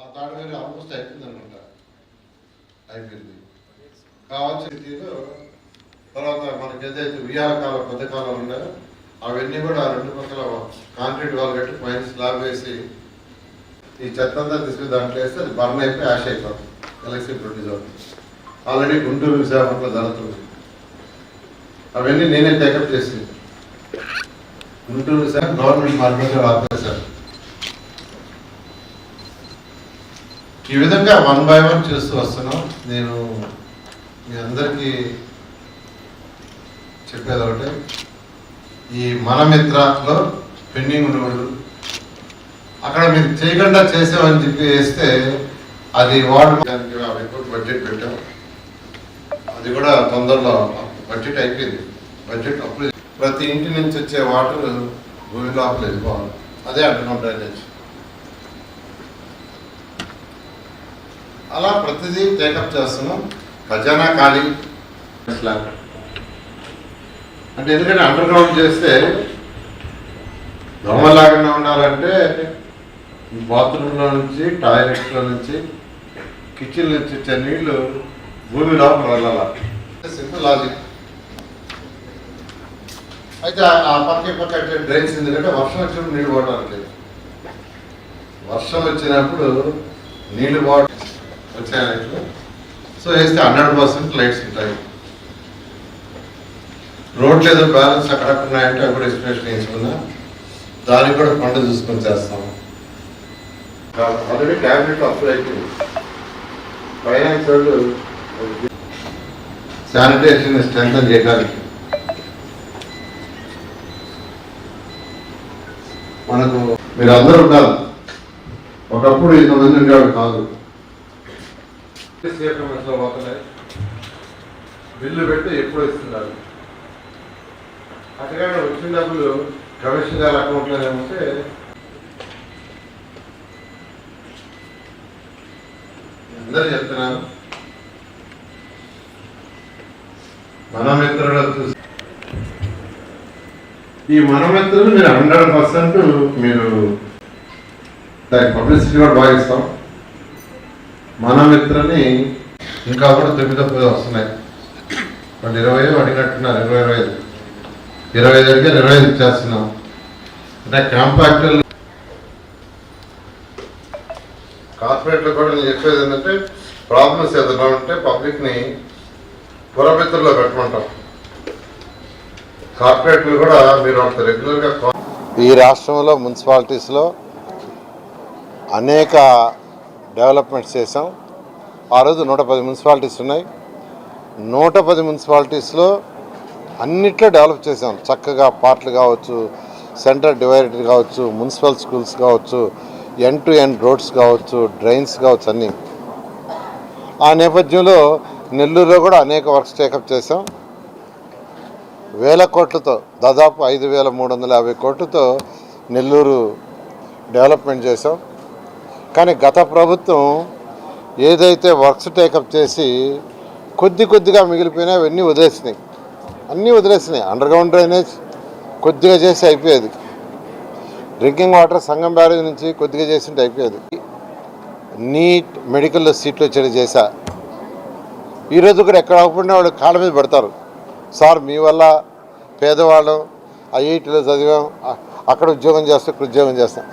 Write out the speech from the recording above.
ఆ తాడు వేరే ఆల్మోస్ట్ అయిపోయింది. అనమాట అయిపోయింది కావాల్సిన తర్వాత మనకి ఏదైతే ఉయ్యాల కాలం పెద్ద కాలం ఉన్నాయో అవన్నీ కూడా ఆ రెండు పక్కల కాంక్రీట్ వాల్ కట్టి పైన స్లాబ్ వేసి ఈ చెత్త అంతా తీసుకుని దాంట్లో వేస్తే అది బర్న్ అయిపోయి యాష్ అయిపోతుంది. ఎలక్ట్రిసిటీ ప్రొడ్యూస్ అవుతుంది ఆల్రెడీ గుంటూరు విశాఖపట్నంలో జరుగుతుంది. అవన్నీ నేనే టేకప్ చేసింది గుంటూరు విశాఖ గవర్నమెంట్ మార్కెట్ ఈ విధంగా వన్ బై వన్ చేస్తూ వస్తున్నాం. నేను మీ అందరికీ చెప్పేది ఒకటి. ఈ మనమిత్రలో పెండింగ్ ఉన్నవాళ్ళు అక్కడ మీరు చేయకుండా చేసామని చెప్పి వేస్తే అది వాటర్ దానికి యాభై కోట్లు బడ్జెట్ పెట్టాం. అది కూడా తొందరలో బడ్జెట్ అయిపోయింది. బడ్జెట్ అప్లై ప్రతి ఇంటి నుంచి వచ్చే వాటర్ భూమి లోపల వెళ్ళిపోవాలి. అదే అంటున్నాం డ్రైనేజ్. అలా ప్రతిదీ టేకప్ చేస్తున్నాం. ఖజానా ఖాళీ. అంటే ఎందుకంటే అండర్ గ్రౌండ్ చేస్తే దోమలాగా ఉండాలంటే బాత్రూంలో నుంచి టాయిలెట్లో నుంచి కిచెన్ నుంచి వచ్చే నీళ్ళు భూమి లోపల వెళ్ళాలి? సింపుల్ లాజిక్ అయితే ఆ- పక్క పక్క డ్రైన్స్ ఎందుకంటే వర్షం వచ్చినప్పుడు నీళ్ళు పోవడానికి వర్షం వచ్చినప్పుడు నీళ్ళు పోవడం వచ్చాయి సో వేస్తే హండ్రెడ్ పర్సెంట్ లైట్స్ ఉంటాయి. రోడ్లు ఏదో బ్యాలెన్స్ అక్కడక్కడ ఉన్నాయంటే అవి కూడా ఎస్టిమేషన్ వేసుకున్నా దానికి కూడా ఫండ్ చూసుకొని చేస్తాం. ఆల్రెడీ క్యాబినెట్ అప్రూవ్ అయిపోయింది ఫైనాన్స్ వాళ్ళు శానిటేషన్ స్ట్రెంగ్ చేయడానికి. మనకు మీరు అందరూ ఉండాలి. ఒకప్పుడు ఇంతమంది ఉండేవాడు కాదు. సీఎంఎస్లో పోతున్నాయి. బిల్లు పెట్టి ఎప్పుడు ఇస్తున్నారు? అక్కడ వచ్చిన డబ్బులు కమిషన్ గారి అకౌంట్లోనే ఉంటే అందరూ చెప్తున్నారు. మనమిత్రులు చూసి ఈ మనమిత్రులు మీరు హండ్రెడ్ పర్సెంట్ మీరు దానికి పబ్లిసిటీ కూడా బాగా ఇస్తాం. మనమిత్రని ఇంకా కూడా తొమ్మిది వస్తున్నాయి. వాళ్ళు ఇరవై అడిగినట్టున్నారు ఇరవై ఇరవై ఐదు. ఇరవై ఐదు అడిగారు ఇరవై ఐదు ఇచ్చేస్తున్నాం. అంటే కాంపాక్టర్ కార్పొరేట్లో కూడా నేను చెప్పేది ఏంటంటే ప్రాబ్లమ్స్ ఏదైనా ఉంటే పబ్లిక్ని పురమిత్రుల్లో పెట్టమంటాం. కార్పొరేట్లు కూడా మీరు అంత రెగ్యులర్గా ఈ రాష్ట్రంలో మున్సిపాలిటీస్లో అనేక డెవలప్మెంట్స్ చేసాం ఆ రోజు నూట పది మున్సిపాలిటీస్ ఉన్నాయి. నూట పది మున్సిపాలిటీస్లో అన్నిట్లో డెవలప్ చేసాం చక్కగా పార్ట్లు కావచ్చు సెంటర్ డివైడర్ కావచ్చు మున్సిపల్ స్కూల్స్ కావచ్చు ఎన్ టు ఎన్ రోడ్స్ కావచ్చు డ్రైన్స్ కావచ్చు అన్నీ. ఆ నేపథ్యంలో నెల్లూరులో కూడా అనేక వర్క్స్ టేకప్ చేసాం వేల కోట్లతో దాదాపు ఐదు వేల మూడు వందల యాభై కోట్లతో నెల్లూరు డెవలప్మెంట్ చేసాం కానీ గత ప్రభుత్వం ఏదైతే వర్క్స్ టేకప్ చేసి కొద్ది కొద్దిగా మిగిలిపోయినా అవన్నీ వదిలేసినాయి. అన్నీ వదిలేసినాయి. అండర్ గ్రౌండ్ డ్రైనేజ్ కొద్దిగా చేసి అయిపోయేది. డ్రింకింగ్ వాటర్ సంగం బ్యారేజ్ నుంచి కొద్దిగా చేసింటే అయిపోయేది. నీట్ మెడికల్లో సీట్లు వచ్చేది చేశా. ఈరోజు కూడా ఎక్కడ అవ్వకుండా వాళ్ళు కాళ్ళ మీద పెడతారు. సార్ మీ వల్ల పేదవాళ్ళం ఐఐటీలో చదివాం. అక్కడ ఉద్యోగం చేస్తాం ఇక్కడ ఉద్యోగం చేస్తాం.